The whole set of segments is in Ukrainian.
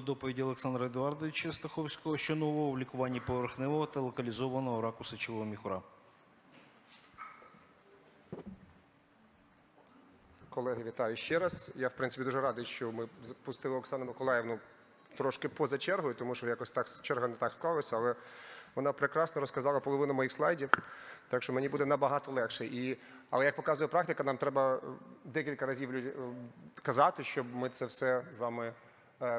до доповіді Олександра Едуардовича Стаховського, що нового в лікуванні поверхневого та локалізованого раку сечового міхура. Колеги, вітаю ще раз. Я, в принципі, дуже радий, що ми запустили Оксану Миколаївну трошки поза чергою, тому що якось так черга не так склалася, але вона прекрасно розказала половину моїх слайдів, так що мені буде набагато легше. І, але як показує практика, нам треба декілька разів казати, щоб ми це все з вами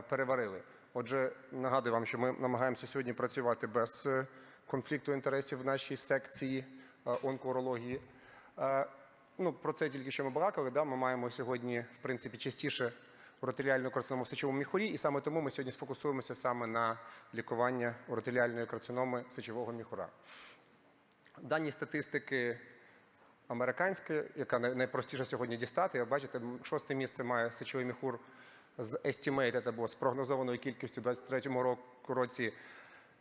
переварили. Отже, нагадую вам, що ми намагаємося сьогодні працювати без е, конфлікту інтересів в нашій секції е, онкоурології. Е, Ну, про це тільки що ми балакали. Да? Ми маємо сьогодні, в принципі, частіше уротеліальну карциному в сечовому міхурі, і саме тому ми сьогодні сфокусуємося саме на лікуванні уротеліальної карциноми сечового міхура. Дані статистики американські, яка най- найпростіше сьогодні дістати. Бачите, шосте місце має сечовий міхур з estimated або з прогнозованою кількістю у 2023 року році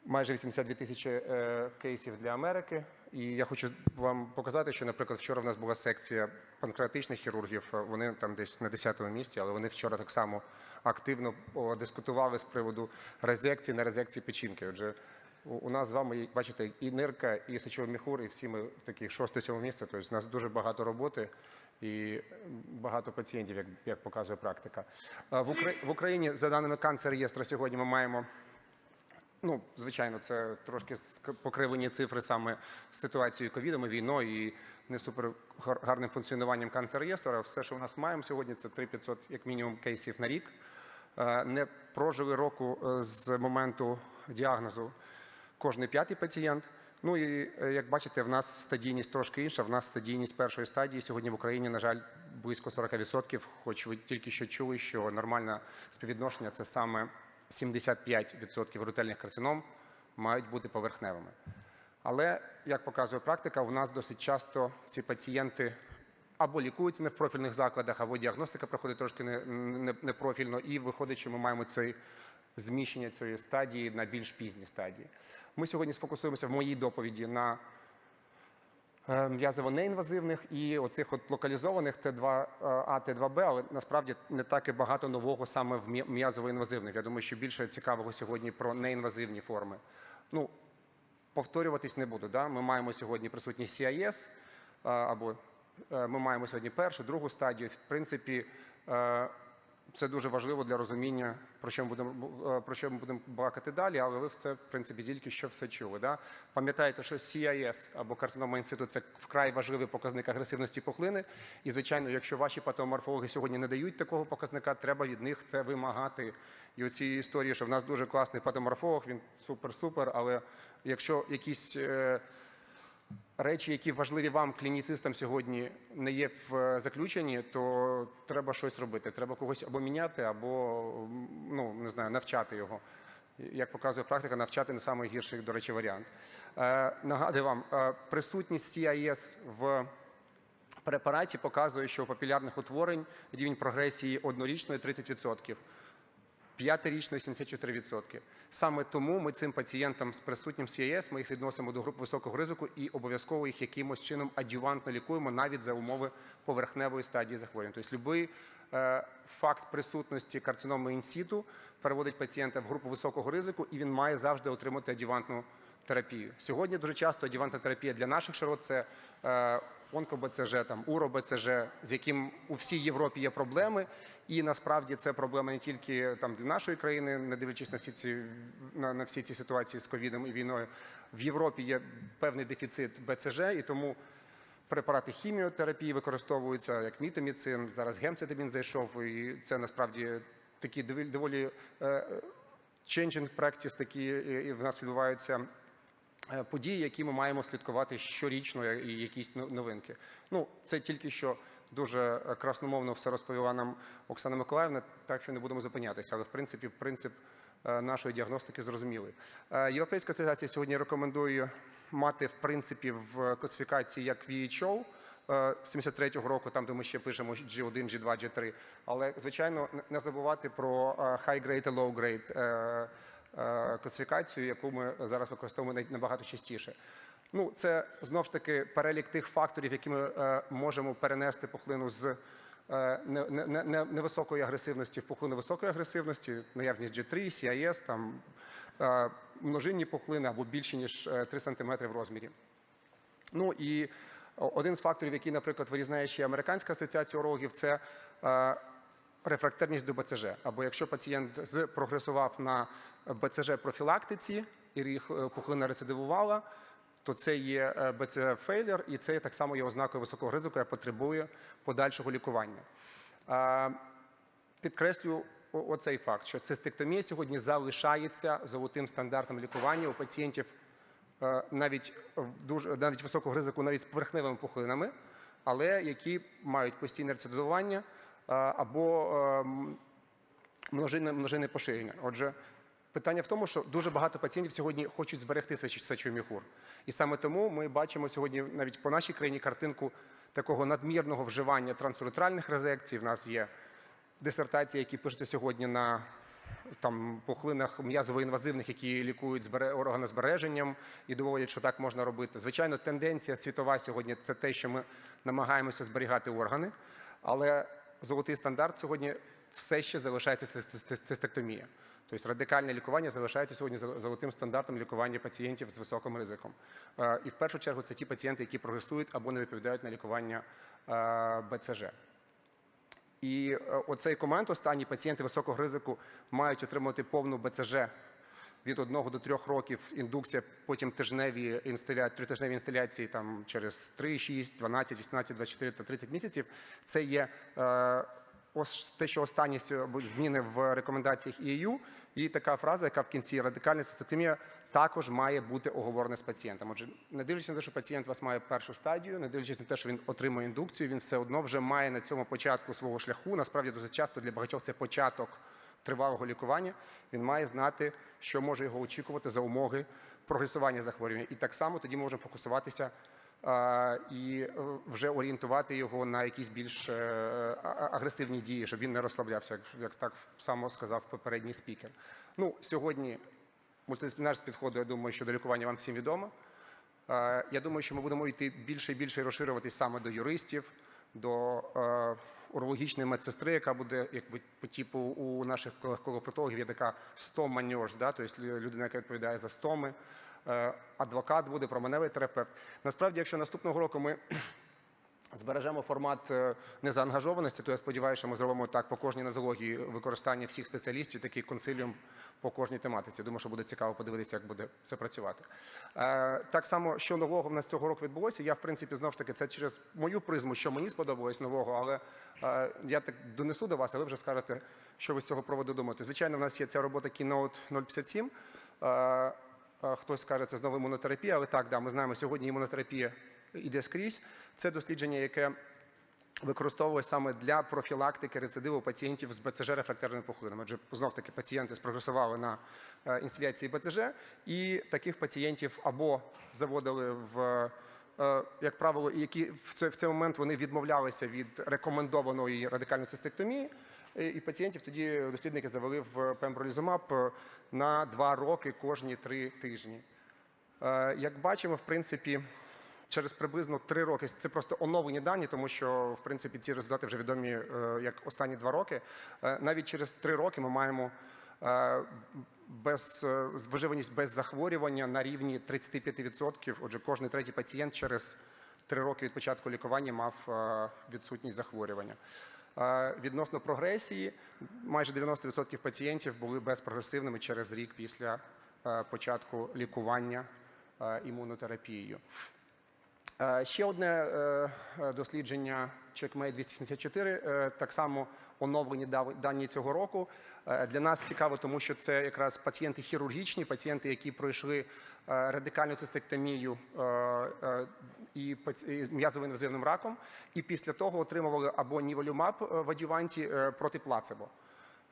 майже 82 тисячі е, кейсів для Америки. І я хочу вам показати, що, наприклад, вчора в нас була секція панкреатичних хірургів. Вони там десь на 10-му місці, але вони вчора так само активно дискутували з приводу резекції на резекції печінки. Отже, у- нас з вами, бачите, і нирка, і сечовий міхур, і всі ми в такі шосте-сьоме місце. Тобто у нас дуже багато роботи і багато пацієнтів, як, як показує практика. В, Укра- в Україні, за даними канцер реєстра, сьогодні ми маємо Ну, звичайно, це трошки покривлені цифри саме з ситуацією ковідом, і війною і не супер гарним функціонуванням канцер-реєстру. Все, що у нас маємо сьогодні, це 3500 як мінімум кейсів на рік. Не прожили року е, з моменту діагнозу кожний п'ятий пацієнт. Ну і е, як бачите, в нас стадійність трошки інша. В нас стадійність першої стадії сьогодні в Україні, на жаль, близько 40%. Хоч ви тільки що чули, що нормальне співвідношення це саме 75% рутельних карцином мають бути поверхневими. Але, як показує практика, у нас досить часто ці пацієнти або лікуються не в профільних закладах, або діагностика проходить трошки не- не- непрофільно, і виходить, що ми маємо цей зміщення цієї стадії на більш пізні стадії. Ми сьогодні сфокусуємося в моїй доповіді на е, м'язово-неінвазивних і оцих от локалізованих Т2А, Т2Б, але насправді не так і багато нового саме в м'язово-інвазивних. Я думаю, що більше цікавого сьогодні про неінвазивні форми. Ну, повторюватись не буду. Да? Ми маємо сьогодні присутність CIS, е, або е, ми маємо сьогодні першу, другу стадію. В принципі, е, це дуже важливо для розуміння, про що ми будемо е, про що ми будемо балакати далі, але ви це в принципі тільки що все чули. Да? Пам'ятаєте, що CIS або карцинома інститу це вкрай важливий показник агресивності пухлини. І, звичайно, якщо ваші патоморфологи сьогодні не дають такого показника, треба від них це вимагати. І оці історії, що в нас дуже класний патоморфолог, він супер-супер, але якщо якісь. е, речі, які важливі вам, клініцистам, сьогодні не є в е, заключенні, то треба щось робити. Треба когось або міняти, або ну не знаю, навчати його. Як показує практика, навчати не найгірший, до речі, варіант. Е, нагадую вам, е, присутність CIS в препараті показує, що у папілярних утворень рівень прогресії однорічної 30%. П'ятирічної 74%. Саме тому ми цим пацієнтам з присутнім CIS, ми їх відносимо до груп високого ризику і обов'язково їх якимось чином адювантно лікуємо навіть за умови поверхневої стадії захворювання. Тобто будь-який е, факт присутності карциноми інсіту переводить пацієнта в групу високого ризику, і він має завжди отримати адювантну терапію. Сьогодні дуже часто адювантна терапія для наших широт це е, онко-БЦЖ, там уро-БЦЖ, з яким у всій Європі є проблеми, і насправді це проблема не тільки там для нашої країни, не дивлячись на всі ці на, на всі ці ситуації з ковідом і війною. В Європі є певний дефіцит БЦЖ, і тому препарати хіміотерапії використовуються як мітоміцин. Зараз гемцетамін зайшов, і це насправді такі доволі доволі е, changing practice, такі в нас відбуваються е, події, які ми маємо слідкувати щорічно і якісь новинки. Ну, це тільки що дуже е, красномовно все розповіла нам Оксана Миколаївна, так що не будемо зупинятися. Але в принципі, принцип е, нашої діагностики зрозумілий. Е, Європейська асоціація сьогодні рекомендує мати в принципі в класифікації як WHO, е, 73-го року, там де ми ще пишемо G1, G2, G3. Але звичайно не- забувати про е, high grade і low grade е, е, класифікацію, яку ми зараз використовуємо набагато частіше. Ну, це знов ж таки перелік тих факторів, які ми е, можемо перенести пухлину з е, не- не- не- не- невисокої агресивності в пухлини високої агресивності, наявність G3, CIS, там, е, множинні пухлини або більші, ніж е, 3 см в розмірі. Ну і один з факторів, який, наприклад, вирізняє ще Американська асоціація урологів, це е, рефрактерність до БЦЖ. Або якщо пацієнт прогресував на БЦЖ профілактиці і їх е, пухлина рецидивувала, то це є е, БЦЖ фейлер, і це так само є ознакою високого ризику, яка потребує подальшого лікування. Підкреслю оцей факт, що цистектомія сьогодні залишається золотим стандартом лікування у пацієнтів е, навіть навіть високого ризику, навіть з поверхневими пухлинами, але які мають постійне рецидивування або ем, множинне, множинне поширення. Отже, питання в тому, що дуже багато пацієнтів сьогодні хочуть зберегти сеч- сечовий міхур. І саме тому ми бачимо сьогодні навіть по нашій країні картинку такого надмірного вживання трансуретральних резекцій. В нас є дисертації, які пишуться сьогодні на там пухлинах м'язово-інвазивних, які лікують збере- органозбереженням і доводять, що так можна робити. Звичайно, тенденція світова сьогодні це те, що ми намагаємося зберігати органи, але золотий стандарт сьогодні все ще залишається цис- цис- цистектомія. Тобто радикальне лікування залишається сьогодні зол- золотим стандартом лікування пацієнтів з високим ризиком. Е, І в першу чергу це ті пацієнти, які прогресують або не відповідають на лікування е, БЦЖ. І е, оцей комент останній пацієнти високого ризику мають отримати повну БЦЖ від 1 до 3 років індукція, потім тижневі інсталяції, тритижневі інсталяції там через 3, 6, 12, 18, 24 та 30 місяців. Це є е, ос- те, що останні зміни в рекомендаціях EU. І така фраза, яка в кінці радикальна цистектомія також має бути оговорена з пацієнтом. Отже, не дивлячись на те, що пацієнт вас має першу стадію, не дивлячись на те, що він отримує індукцію, він все одно вже має на цьому початку свого шляху. Насправді дуже часто для багатьох це початок тривалого лікування. Він має знати, що може його очікувати за умови прогресування захворювання. І так само тоді можемо фокусуватися і е, вже орієнтувати його на якісь більш е, агресивні дії, щоб він не розслаблявся, як, так само сказав попередній спікер. Ну, сьогодні мультидисциплінарність підходу, я думаю, що до лікування вам всім відомо. Е, Я думаю, що ми будемо йти більше і більше розширюватись саме до юристів, до е, урологічної медсестри, яка буде якби по типу у наших колег колопротологів є така стоманьорс, да? тобто людина, яка відповідає за стоми. Е, Адвокат буде, променевий терапевт. Насправді, якщо наступного року ми збережемо формат е, незаангажованості, то я сподіваюся, що ми зробимо так по кожній нозології використання всіх спеціалістів, такий консиліум по кожній тематиці. Думаю, що буде цікаво подивитися, як буде це працювати. Е, Так само, що нового в нас цього року відбулося, я в принципі знов таки це через мою призму, що мені сподобалось нового, але е, я так донесу до вас, а ви вже скажете, що ви з цього проводу думаєте. Звичайно, в нас є ця робота Keynote 057. Е, е, Хтось скаже, це знову імунотерапія, але так, да, ми знаємо, сьогодні імунотерапія іде скрізь. Це дослідження, яке використовує саме для профілактики рецидиву пацієнтів з БЦЖ рефрактерними пухлинами. Адже знов таки пацієнти спрогресували на е, інсталяції БЦЖ, і таких пацієнтів або заводили в. е, Як правило, які в цей, в цей момент вони відмовлялися від рекомендованої радикальної цистектомії, і і пацієнтів тоді дослідники завели в пембролізумаб е, на два роки кожні три тижні. Е, Як бачимо, в принципі, через приблизно три роки це просто оновлені дані, тому що в принципі ці результати вже відомі е, як останні два роки. Е, Навіть через три роки ми маємо е, без виживаність без захворювання на рівні 35%. Отже, кожен третій пацієнт через три роки від початку лікування мав відсутність захворювання. Відносно прогресії, майже 90% пацієнтів були безпрогресивними через рік після початку лікування імунотерапією. Е, Ще одне е, е, дослідження Checkmate 274, е, так само оновлені дані цього року. Для нас цікаво, тому що це якраз пацієнти хірургічні, пацієнти, які пройшли радикальну цистектомію і паці- і м'язово-інвазивним раком, і після того отримували або ніволюмаб в адюванті проти плацебо.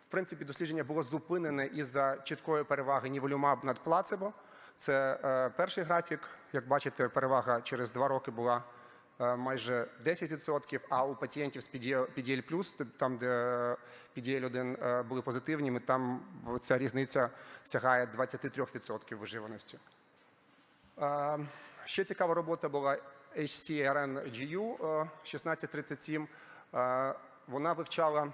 В принципі, дослідження було зупинене із-за чіткої переваги ніволюмаб над плацебо. Це перший графік. Як бачите, перевага через два роки була е, майже 10%, а у пацієнтів з PDL+, там, де PDL-1 е, були позитивні, там ця різниця сягає 23% виживаності. Е, Ще цікава робота була HCRN-GU е, 1637. Е, вона вивчала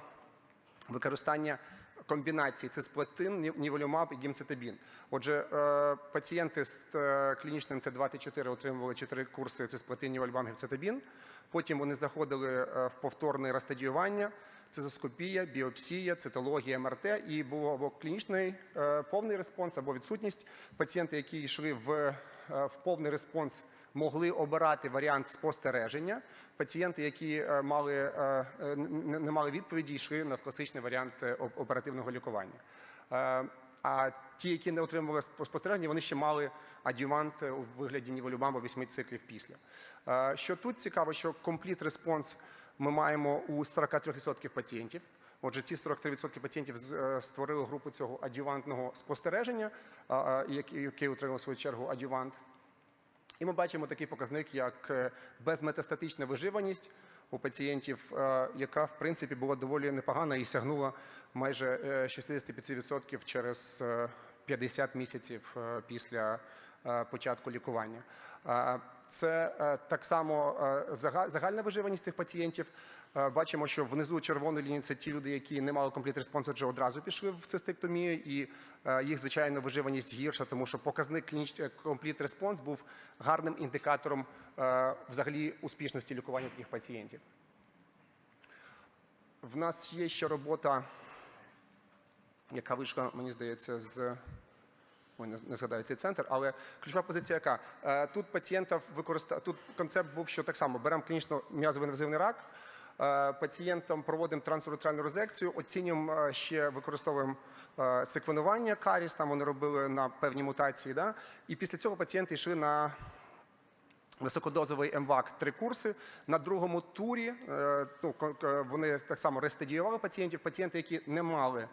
використання комбінації цисплатин, ні- ніволюмаб і гімцетабін. Отже, е, пацієнти з е, клінічним Т2, Т4 отримували 4 курси цисплатин, нівольбам, гімцетабін. Потім вони заходили е, в повторне розстадіювання, цизоскопія, біопсія, цитологія, МРТ, і був або клінічний повний респонс, або відсутність. Пацієнти, які йшли в повний респонс, могли обирати варіант спостереження. Пацієнти, які е, мали, е, е, не мали відповіді, йшли на класичний варіант оперативного лікування. А ті, які не отримували спо- спостереження, вони ще мали адювант у вигляді ніволюбаму 8 циклів після. Що тут цікаво, що компліт респонс ми маємо у 43% пацієнтів. Отже, ці 43% пацієнтів створили групу цього адювантного спостереження, який, отримав свою чергу адювант. І ми бачимо такий показник, як е, безметастатична виживаність у пацієнтів, е, яка в принципі була доволі непогана і сягнула майже е, 65% через е, 50 місяців після початку лікування. Е, Це е, так само е, загальна виживаність цих пацієнтів. Е, Бачимо, що внизу червоної лінії це ті люди, які не мали компліт респонсу, отже одразу пішли в цистектомію, і е, їх, звичайно, виживаність гірша, тому що показник компліт респонс був гарним індикатором е, взагалі успішності лікування таких пацієнтів. В нас є ще робота, яка вийшла, мені здається, з Ой, не, не згадаю цей центр, але ключова позиція яка? Е, Тут пацієнтів використа... Тут концепт був, що так само беремо клінічно м'язово інвазивний рак, е, пацієнтам проводимо трансуретральну резекцію, оцінюємо е, ще використовуємо секвенування каріс, там вони робили на певні мутації. Да? І після цього пацієнти йшли на Високодозовий МВАК три курси. На другому турі ну, вони так само рестадіювали пацієнтів. Пацієнти, які не мали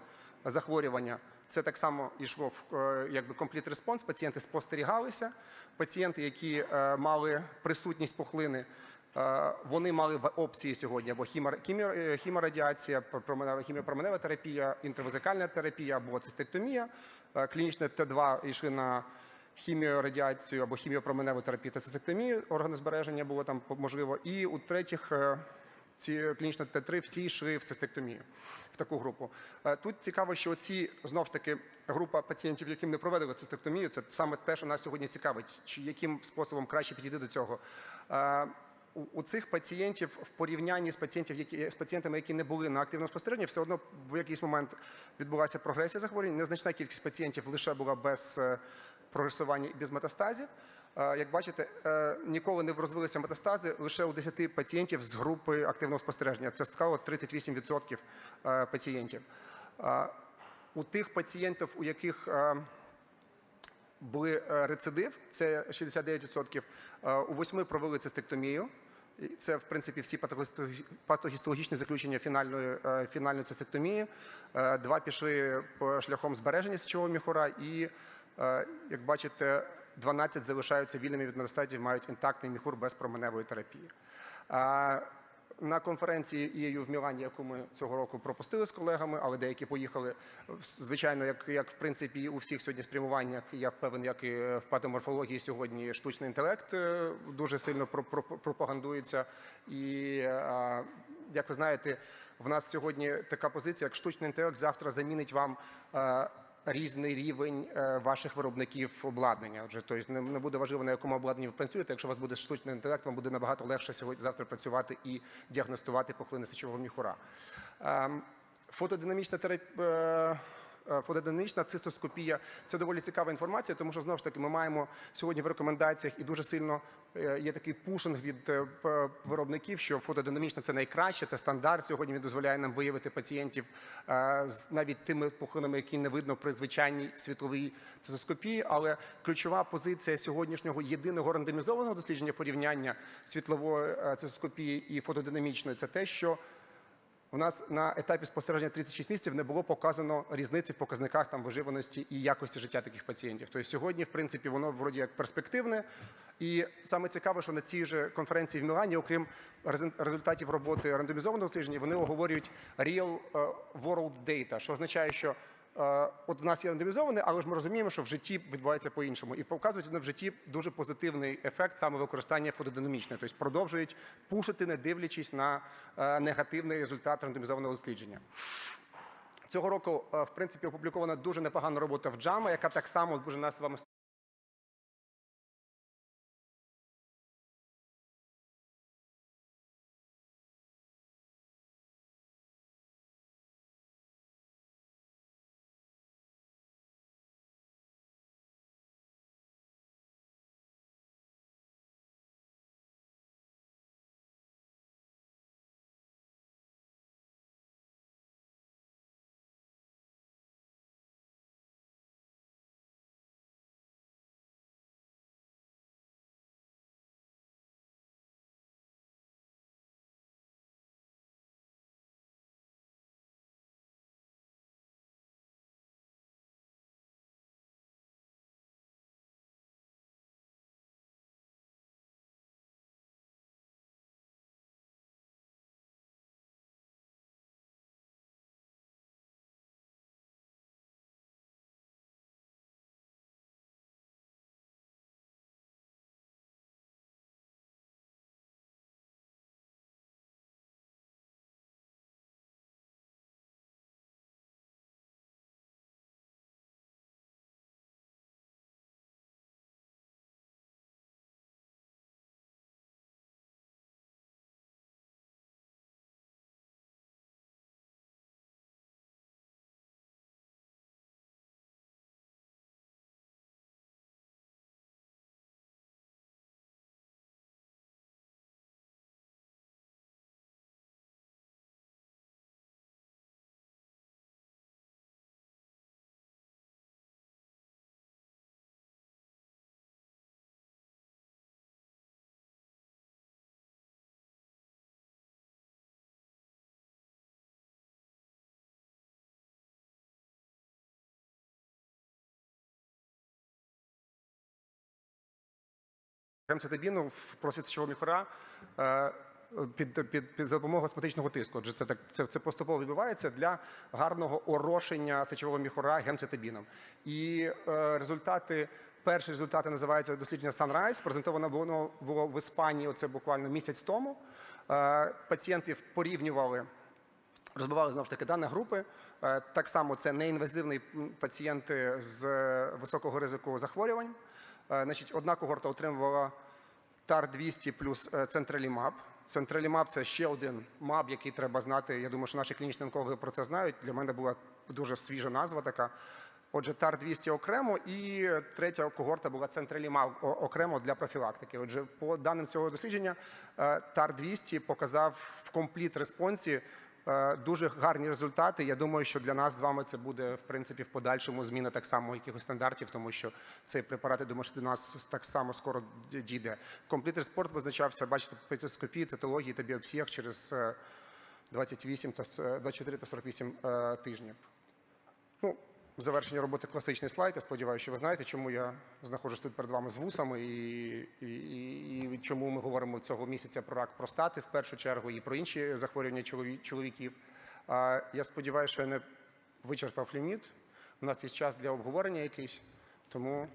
захворювання, це так само йшло е, якби компліт респонс. Пацієнти спостерігалися. Пацієнти, які е, мали присутність пухлини, е, вони мали опції сьогодні або е, хіміопроменева терапія, інтравезикальна терапія або цистектомія. Клінічне Т2 йшли на хіміорадіацію або хіміопроменеву терапію та цистектомію, органозбереження було там можливо. І у третіх ці клінічно Т3 всі йшли в цистектомію, в таку групу. Е, Тут цікаво, що ці знов ж таки група пацієнтів, яким не проведили цистектомію, це саме те, що нас сьогодні цікавить, чи яким способом краще підійти до цього. Е, У, цих пацієнтів в порівнянні з пацієнтів, які з пацієнтами, які не були на активному спостереженні, все одно в якийсь момент відбулася прогресія захворювань. Незначна кількість пацієнтів лише була без е, прогресування і без метастазів. Як бачите, е, ніколи не розвилися метастази лише у 10 пацієнтів з групи активного спостереження. Це склало 38% е, пацієнтів. У тих пацієнтів, у яких е, були рецидив, це 69%. Е, У восьми провели цистектомію. Це, в принципі, всі патогісто- патогістологічні заключення фінальної, фінальної цистектомії. Два пішли шляхом збереження сечового міхура і, як бачите, 12 залишаються вільними від метастатів, мають інтактний міхур без променевої терапії. Е, на конференції ІЄЮ в Мілані, яку ми цього року пропустили з колегами, але деякі поїхали. Звичайно, як, як в принципі у всіх сьогодні спрямуваннях, я впевнений, як і в патоморфології сьогодні штучний інтелект е, дуже сильно про- про- пропагандується. І е, як ви знаєте, в нас сьогодні така позиція, як штучний інтелект завтра замінить вам. Е, Різний рівень е, ваших виробників обладнання. Отже, тобто не, буде важливо, на якому обладнанні ви працюєте. Якщо у вас буде штучний інтелект, вам буде набагато легше сьогодні завтра працювати і діагностувати пухлини сечового міхура. Ем, Фотодинамічна терапія. Фотодинамічна цистоскопія це доволі цікава інформація, тому що знову ж таки ми маємо сьогодні в рекомендаціях і дуже сильно е, є такий пушинг від е, виробників, що фотодинамічна це найкраще, це стандарт. Сьогодні він дозволяє нам виявити пацієнтів е, з навіть тими пухлинами, які не видно при звичайній світловій цистоскопії. Але ключова позиція сьогоднішнього єдиного рандомізованого дослідження порівняння світлової е, цистоскопії і фотодинамічної це те, що у нас на етапі спостереження 36 місяців не було показано різниці в показниках там виживаності і якості життя таких пацієнтів. Тобто сьогодні, в принципі, воно вроді як перспективне. І саме цікаве, що на цій же конференції в Мілані, окрім результатів роботи рандомізованого дослідження, вони оговорюють real е, world data, що означає, що от в нас є рандомізоване, але ж ми розуміємо, що в житті відбувається по-іншому. І показують вони в житті дуже позитивний ефект саме використання фотодинамічне, Тобто продовжують пушити, не дивлячись на е, негативний результат рандомізованого дослідження. Цього року, е, в принципі, опублікована дуже непогана робота в JAMA, яка так само дуже нас з вами гемцетабіну в просвіт сечового міхора е, під, під, під за допомогою астматичного тиску. Отже, це так це, це поступово відбувається для гарного орошення сечового міхора гемцетабіном. І е, результати. Перші результати називаються дослідження Sunrise. Презентовано було, було в Іспанії. Оце буквально місяць тому. Е, пацієнтів порівнювали Розбивали знову ж таки дані групи. Е, Так само це неінвазивні пацієнти з е, високого ризику захворювань. Е, Значить, одна когорта отримувала ТАР-200 плюс е, централімаб. Централімаб – це ще один маб, який треба знати. Я думаю, що наші клінічні онкологи про це знають. Для мене була дуже свіжа назва така. Отже, ТАР-200 окремо, і третя когорта була централімаб окремо для профілактики. Отже, по даним цього дослідження, е, ТАР-200 показав в компліт респонсі дуже гарні результати. Я думаю, що для нас з вами це буде в принципі в подальшому зміна так само якихось стандартів, тому що цей препарат, я думаю, що до нас так само скоро дійде. Комплітер спорт визначався, бачите, по цистоскопії, цитології та біопсіях через е, 28 та с- е, 24 та 48 е, тижнів. Ну, в завершення роботи класичний слайд. Я сподіваюся, що ви знаєте, чому я знаходжусь тут перед вами з вусами і, і, і, і чому ми говоримо цього місяця про рак простати в першу чергу і про інші захворювання чоловіків. А, я сподіваюся, що я не вичерпав ліміт. У нас є час для обговорення якийсь, тому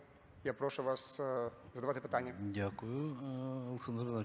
я прошу вас е, задавати питання. Дякую, е, Олександр.